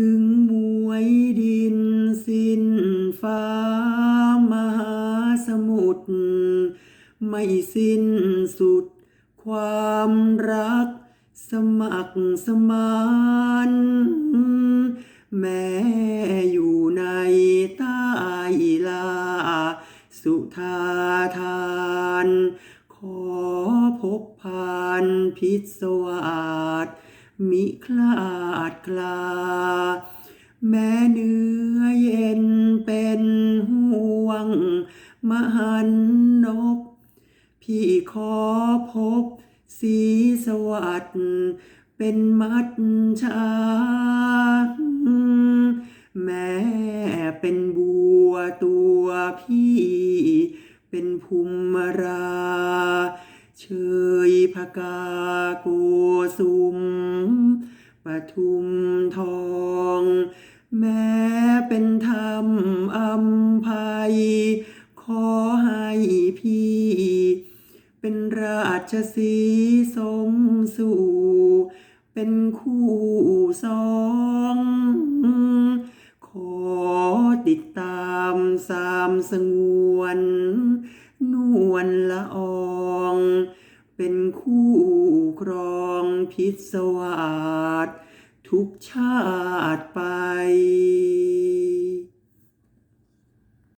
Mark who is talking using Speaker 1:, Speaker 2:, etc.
Speaker 1: ถึงมวยดินสิ้นฟ้ามหาสมุทรไม่สิ้นสุด ความรักสมัครสมาน แม้อยู่ในใต้ลา สุธาทาน ขอพบผ่านพิศวาส มิคลาดกลา แม้เนื้อเย็นเป็นห่วง มหันนก พี่ขอพบ สีสวัสดิ์เป็นมัดชาแม้เป็นบัวตัวพี่ เป็นภูมิรา เชย พกาโกสุมปทุมทอง แม้เป็นธรรมอัมภัย ขอให้พี่ เป็นราชสีสมสู่ เป็นคู่สอง ขอติดตามสามสงวน นวลละออง เป็นคู่ครองพิศวาสทุกชาติไป